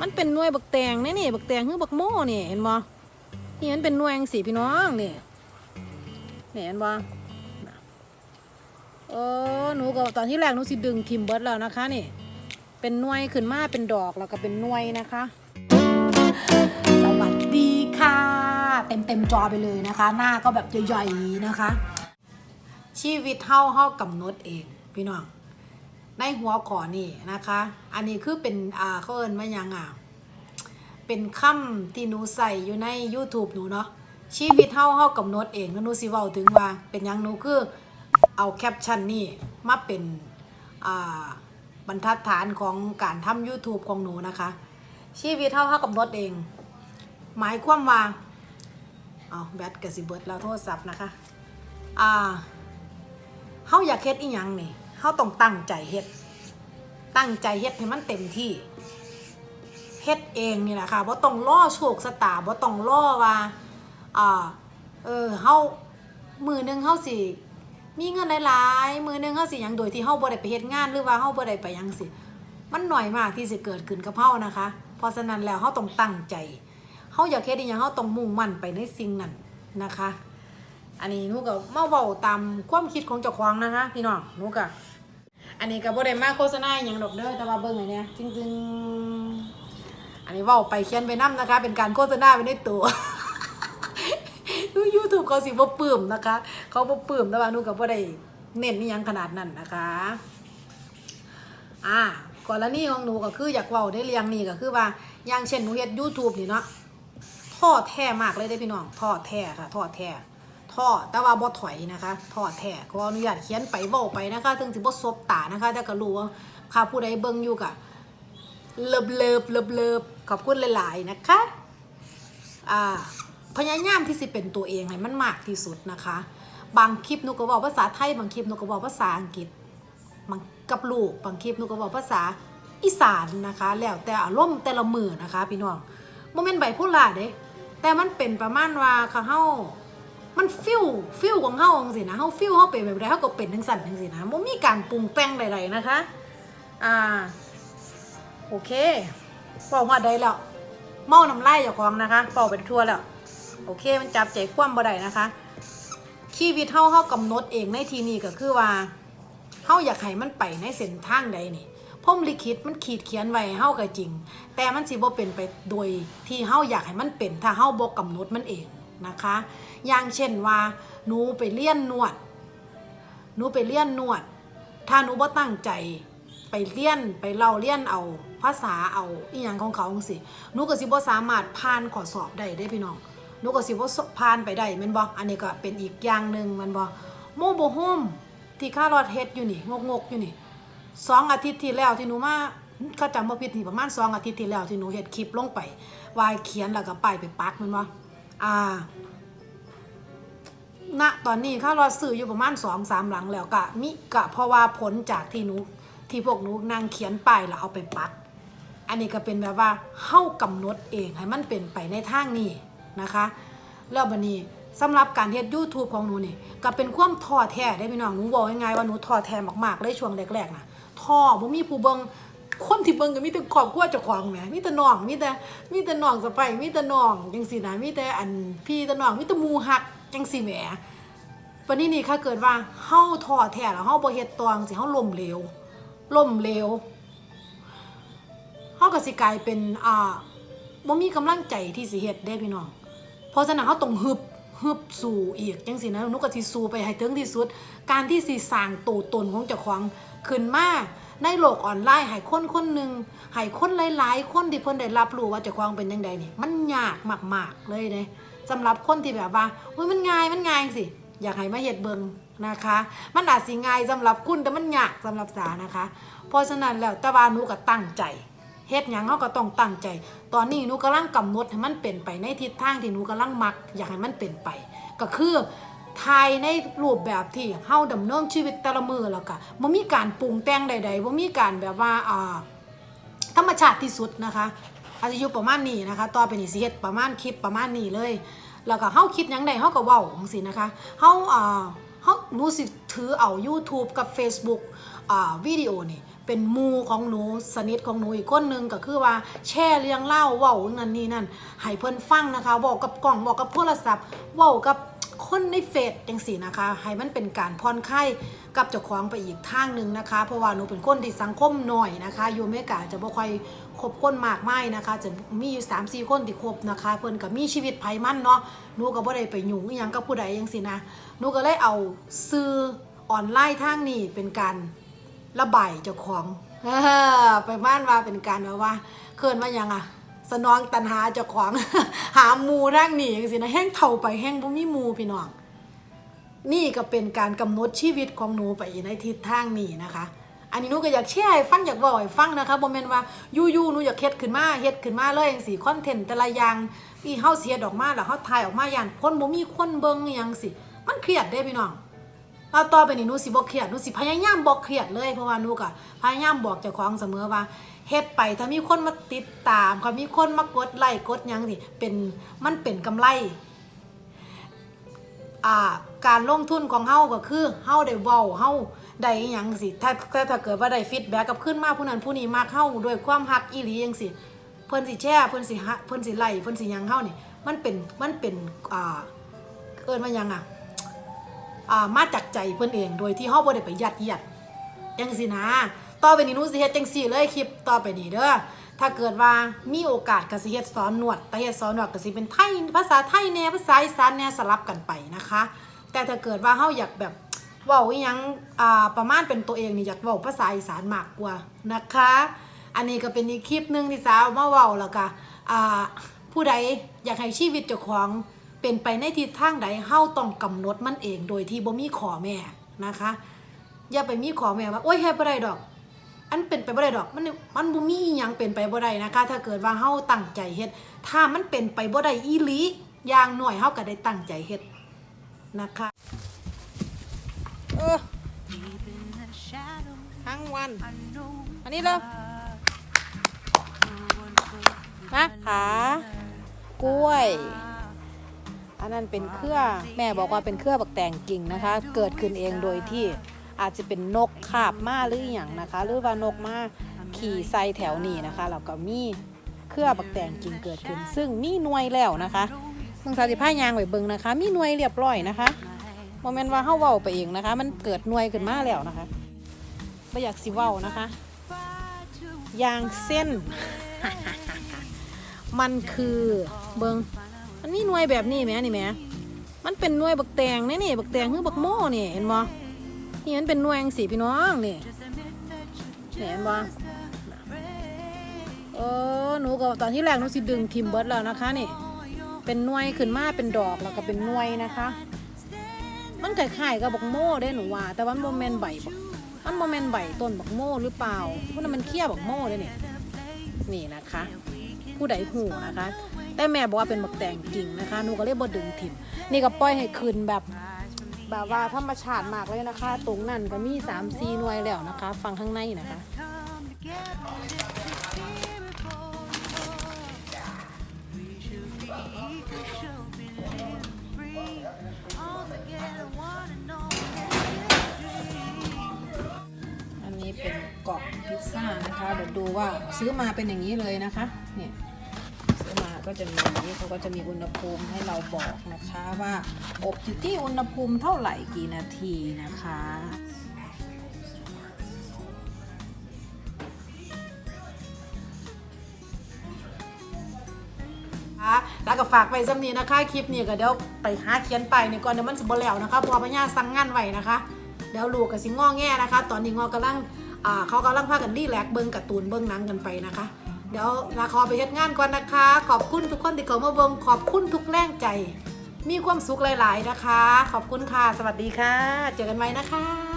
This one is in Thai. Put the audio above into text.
มันเป็นหน่วยบักแตงนี่นี่บักแตงคือบักโม่นี่เห็นบ่นี่มันเป็นหน่วยจังสีพี่น้องนี่นี่เห็นบ่โอ้หนูก็ตอนที่แรกหนูสิดึงทิมเบิร์ดแล้วนะคะนี่ เป็นหน่วยขึ้นมาเป็นดอกแล้วก็เป็นหน่วยนะคะ สวัสดีค่ะ เต็มเต็มจอไปเลยนะคะ หน้าก็แบบใหญ่ๆนะคะ ชีวิตเฮาเฮากำหนดเอง พี่น้อง ในหัวข้อนี่นะคะ อันนี้คือเป็นอ่าเขาเอินว่ายังอะเป็นคำที่หนูใส่อยู่ใน YouTube หนูเนาะชีวิตเฮาเฮากำหนดเองแล้วหนูสิเว้าถึงว่า เป็นหยังหนูคือเอาแคปชั่นนี่มาเป็นอ่าบรรทัดฐานของการทำ YouTube ของหนูนะคะ ชีวิตเฮาเฮากำหนดเอง หมายความว่าเอาแบตกระสิเบิดแล้วโทรศัพท์นะคะ อ่าเฮาอยากเฮ็ดอีหยังนี่ เฮาต้องตั้งใจเฮ็ด ตั้งใจเฮ็ดให้มันเต็มที่เฮ็ดเองนี่แหละค่ะบ่ต้องรอโชคชะตาบ่ต้องรอว่าอ่าเออเฮามือหนึงเฮาสิมีเงินหลายๆมือหนึงเฮาสิหยังโดยที่เฮาบ่ได้ไปเฮ็ดงานหรือว่าเฮาบ่ได้ไปหยังสิ มันหน่อยมากที่สิเกิดขึ้นกับเฮานะคะ เพราะฉะนั้นแล้วเฮาต้องตั้งใจเฮาอยากเฮ็ดอีหยังเฮาต้องมุ่งมั่นไปในสิ่งนั้นนะคะ อันนี้หนูก็มาเว้าตามความคิดของเจ้าของนะคะพี่น้องหนูก็ อันนี้ก็บ่ได้มาโฆษณาอย่างดอกเด้อแต่ว่าเบิ่งไอ้เนี่ยจริงๆ อันนี้ว้าไปเขียนไปนํนะคะ เป็นการโฆษณาไปในตัวยูทูบเขาสิบ่ปื้มนะคะ เขาบ่ปื้มแต่ว่านูก็บ่ได้เน้นอีหยังขนาดนั้นนะคะ อ่ากรณีของหนูก็คืออยากเว้าได้เรียงนี่ก็คือว่าอย่างเช่นหนูเฮ็ด YouTube นี่เนาะท้อแท้มากเลยได้พี่น้องท้อแท้ค่ะท้อแท้ ท้อแต่ว่าบ่ถอยนะคะท้อแท้ขออนุญาตเขียนไปเว้าไปนะคะถึงสิบ่ซบตานะคะแต่ก็รู้ว่าค่ะผู้ใดเบิ่งอยู่ก็เลิบเลิบเลิบเลิบขอบคุณหลายๆนะคะอ่าพยายามที่สิเป็นตัวเองให้มันมากที่สุดนะคะ บางคลิปหนูก็บอกภาษาไทย บางคลิปหนูก็บอกภาษาอังกฤษบางกับลูกบางคลิปหนูก็บอกภาษาอีสานนะคะ แล้วแต่อารมณ์แต่ละมือนะคะ พี่น้องโมเมนต์ใบพูดลาเด้แต่มันเป็นประมาณว่าค่ะเฮา มันฟิลฟิลของเฮาจังซี่นะเฮาฟิลเฮาเป็นแบบใดเฮาก็เป็นจังซั่นจังซี่นะบ่มีการปรุงแต่งใดๆนะคะอ่าโอเคเป่ามาได้แล้วเมาน้ำลายเจ้าของนะคะเป่าไปทั่วแล้วโอเคมันจับใจคว่ำบ่ได้นะคะชีวิตเฮาเฮากำหนดเองในทีนี้ก็คือว่าเฮาอยากให้มันไปในเส้นทางใดนี่พมลิขิตมันขีดเขียนไว้เฮาก็จริง แต่มันสิบ่เป็นไปโดยที่เฮาอยากให้มันเป็น ถ้าเฮาบ่กำหนดมันเอง นะคะ อย่างเช่นว่าหนูไปเรียนนวดหนูไปเรียนนวด ถ้าหนูบ่ตั้งใจไปเรียนไปเล่าเรียนเอาภาษาเอาอีหยังของเขาจังศีหนูก็สิบ่สามารถผ่านข้อสอบได้เด้พี่น้องหนูก็สิบ่ผ่านไปได้ม่นบ่อันนี้ก็เป็นอีกอย่างหนึ่งม่นบ่โมโบโฮมที่ข้ารอดเฮ็ดอยู่นี่งกๆอยู่นี่สองอาทิตย์ที่แล้วที่หนูมาเขาจำบ่ผิดนี่ประมาณสองอาทิตย์ที่แล้วที่หนูเฮ็ดคลิปลงไปว่าเขียนแล้วก็ป้ายไปปักม่นบ่า อ่าณตอนนี้ข้ารอซื้ออยู่ประมาณสองสามหลังแล้วก็มิกะเพราะว่าผลจากที่หนูที่พวกหนูนางเขียนป้ายแล้วเอาไปปัก อันนี้ก็เป็นแบบว่าเฮ้ากำหนดเองให้มันเป็นไปในทางนี้นะคะ แล้วบันนี้สำหรับการเฮ็ด YouTube ของหนูนี่ก็เป็นความท้อแท้ได้พี่น้องหนูบอกง่ายๆว่าหนูท้อแท้มากๆเลยช่วงแรกๆนะท้อบ่มีผู้เบิง คนที่เบิ่งก็มีแต่ครอบครัวเจ้าของแหมมีแต่น้องมีแต่มีแต่น้องสะใภ้มีแต่น้องจังซี่นะมีแต่อันพี่แต่น้องมีแต่หมู่ฮักจังซี่แหมวันนี้นี่ค่ะเกิดว่าเฮาท้อแท้แล้วเฮาบ่เฮ็ดตวงสิเฮาล้มเหลวล้มเหลวเฮาก็สิกลายเป็นอ่าบ่มีกำลังใจที่สิเฮ็ดได้พี่น้องเพราะฉะนั้นเฮาต้องฮึบฮึบสู้อีกจังซี่นะหนูก็สิสู้ไปให้ถึงที่สุด การที่สิสร้างตัวตนของเจ้าของขึ้นมา ในโลกออนไลน์ให้คนคนหนึ่งให้คนหลายๆ คนที่เพิ่นได้รับรู้ว่าเจ้าของเป็นจังไดนี่ มันยากมากๆเลยเด้สำหรับคนที่แบบว่าโอ้ยมันง่ายมันง่ายสิอยากให้มาเฮ็ดเบิงนะคะ มันอาจสิง่ายสำหรับคุณแต่มันยากสำหรับสานะคะ เพราะฉะนั้นแล้วต่ว่านูก็ตั้งใจเฮ็ดหยังเฮาก็ต้องตั้งใจ ตอนนี้หนูกำลังกำหนดให้มันเป็นไปในทิศทางที่หนูกำลังมัก อยากให้มันเป็นไป ก็คือ ทายในรูปแบบที่เฮาดำเนินชีวิตแต่ละมือแล้วก็บ่มีการปรุงแต่งใดๆบ่มีการแบบว่าอ่าธรรมชาติที่สุดนะคะอาจจะอยู่ประมาณนี้นะคะต่อไปนี้สิเฮ็ดประมาณคลิปประมาณนี้เลย แล้วก็เฮาคิดหยังใดเฮาก็เว้าจังซี่นะคะเฮาอ่าเฮาหนูสิถือเอา YouTube กับ Facebook อ่าวิดีโอนี่เป็นมูของหนูสนิทของหนูอีกคนหนึงก็คือว่าแช่เลี้ยงเล่าเว้านั่นนี่นั่นให้เพิ่นฟังนะคะเว้ากับกล่องเว้ากับโทรศัพท์เว้ากับ คนในเฟซจังสี่นะคะให้มันเป็นการผ่อนคลายกับเจ้าของไปอีกทางหนึ่งนะคะ เพราะว่าหนูเป็นคนที่สังคมหน่อยนะคะ อยู่อเมริกาจะบ่ค่อยคบคนมากมายนะคะ จะมีอยู่3 4คนที่คบนะคะ เพิ่นก็มีชีวิตไผมันเนาะหนูก็บ่ได้ไปยุ่งอยังกับผู้ใดจังซี่นะหนูก็เลยเอาซื้อออนไลน์ทางนี้เป็นการระบายเจ้าของไปบ้านว่าเป็นการแบบว่าเคินว่ายังอะ สนองตันหาเจ้าของหามูร่างหนีจังสินะแห้งเท่าไปแห้งบ่มีมูพี่น้อง นี่ก็เป็นการกำหนดชีวิตของหนูไปในทิศทางนี้นะคะ อันนี้หนูก็อยากแชร์ให้ฟังอยากบอกให้ฟังนะคะบ่แม่นว่ายู่ๆหนูอยากเฮ็ดขึ้นมาเฮ็ดขึ้นมาเลยจังซี่คอนเทนต์แต่ละอย่างที่เฮาเสียดอกมาแล้วเฮาถ่ายออกมาอย่างคนบ่มีคนเบิ่งอหยังสิมันเครียดเด้พี่น้อง ต่อต่อไปนี่หนูสิบ่เครียดหนูสิพยายามบ่เครียดเลยเพราะว่าหนูก็พยายามบอกเจ้าของเสมอว่าเฮ็ดไปถ้ามีคนมาติดตามถ้ามีคนมากดไลค์กดหยังสิเป็นมันเป็นกำไรอ่าการลงทุนของเฮาก็คือเฮาได้เว้าเฮาได้หยังสิถ้าถ้าถ้าเกิดว่าได้ฟีดแบ็กกับขึ้นมาผู้นั้นผู้นี้มากเฮาด้วยความฮักอีหลีจังสิเพิ่นสิแชร์เพิ่นสิฮะเพิ่นสิไลค์เพิ่นสิหยังเฮานี่มันเป็นมันเป็นอ่าเอิ้นว่าหยังอะ มาจากใจเพิ่อนเอง โดยที่เฮาบ่ได้ไปยัดเยียดจังซี่นะ ต่อไปนี้นูสิเฮ็ดจังซี่เลยคลิปต่อไปนี้เด้อถ้าเกิดว่ามีโอกาสกสิเฮ็ดสอนนวดแต่เฮ็ดสอนนวดกสิเป็นไทยภาษาไทยแน่ภาษาอีสานแน่สลับกันไปนะคะ แต่ถ้าเกิดว่าเฮาอยากแบบว้าอีหยังประมาณเป็นตัวเองนี่อยากเว้าภาษาอีสานมากกว่านะคะ อันนี้ก็เป็นอีกคลิปหนึงที่สาวมาเว้าแล้วก็ผู้ใดอยากให้ชีวิตเจ้าของ เป็นไปในทิศทางใดเฮาต้องกำหนดมันเองโดยที่บ่มีขอแม่นะคะ อย่าไปมีขอแม่ว่าโอ๊ยเฮ็ดบ่ได้ดอก อันเป็นไปบ่ได้ดอก มันมันบ่มีอิหยังเป็นไปบ่ได้นะคะ ถ้าเกิดว่าเฮาตั้งใจเฮ็ดถ้ามันเป็นไปบ่ได้อีหลีอย่างหน้อยเฮาก็ได้ตั้งใจเฮ็ดนะคะเออทั้งวัน อันนี้เลยมาขากล้วย อันนั้นเป็นเครือแม่บอกว่าเป็นเครือบักแตงกิ่งนะคะ เกิดขึ้นเองโดยที่อาจจะเป็นนกคาบมาหรืออย่างนะคะ หรือว่านกมาขี่ไซแถวนี้นะคะแล้วก็มีเครือบักแตงกิ่งเกิดขึ้น ซึ่งมีหน่วยแล้วนะคะเพิ่งสาธิผ้ายางไว้เบิ่งนะคะ มีหน่วยเรียบร้อยนะคะโมเมนต์ว่าเฮาเว้าไปเองนะคะ มันเกิดหน่วยขึ้นมาแล้วนะคะไม่อยากสิเว้านะคะยางเส้น มันคือเบิง มันมีหน่วยแบบนี้ไหมนี่แหมมันเป็นหน่วยบักแตงนี่นี่บักแตงคือบักโม่นี่เห็นบ่นี่มันเป็นหน่วยจังสีพี่น้องนี่เห็นบ่เออหนูก็ตอนที่แรกหนูสิดึงทิมเบิร์ดแล้วนะคะนี่ เป็นหน่วยขึ้นมาเป็นดอกแล้วก็เป็นหน่วยนะคะ มันคล้ายๆกับบักโม่ได้หนูว่า แต่ว่ามันโมเมนใบมันโมเมนใบต้นบักโม่หรือเปล่าเพราะนั้นมันเคี้ยวบักโม่ได้นี่นี่นะคะ ผู้ใดหูนะคะ แต่แม่บอกว่าเป็นบักแตงกิ่งนะคะหนูก็เลยบ่ดึงถิ่มนี่ก็ปล่อยให้คืนแบบแบบว่าธรรมชาติมากเลยนะคะ ตรงนั้นก็มี3ามสี่หน่วยแล้วนะคะ ฟังข้างในนะคะอันนี้เป็นกล่องพิซซ่านะคะ เดี๋ยวดูว่าซื้อมาเป็นอย่างนี้เลยนะคะ เนี่ย ก็จะมีนี้เขาก็จะมีอุณหภูมิให้เราบอกนะคะว่า อบอยู่ที่อุณหภูมิเท่าไหร่กี่นาทีนะคะแล้วก็ฝากไปสำนีนะคะ คลิปนี้ก็เดี๋ยวไปหาเขียนไปนี่ก่อนเดี๋ยวมันจะบ่แล้วนะคะเพอพญาสั่งงานไว้นะคะ เดี๋ยวลูกกับสิงงอแง่นะคะ ตอนนี้งอกำลังเขากำลังพากันรีแลกเบิ้งการ์ตูนเบิ้งนังกันไปนะคะ เดี๋ยวลาขอไปเฮ็ดงานก่อนนะคะ ขอบคุณทุกคนที่เข้ามาเบิ้งขอบคุณทุกแรงใจ มีความสุขหลาย ๆ นะคะ ขอบคุณค่ะ สวัสดีค่ะ เจอกันไหมนะคะ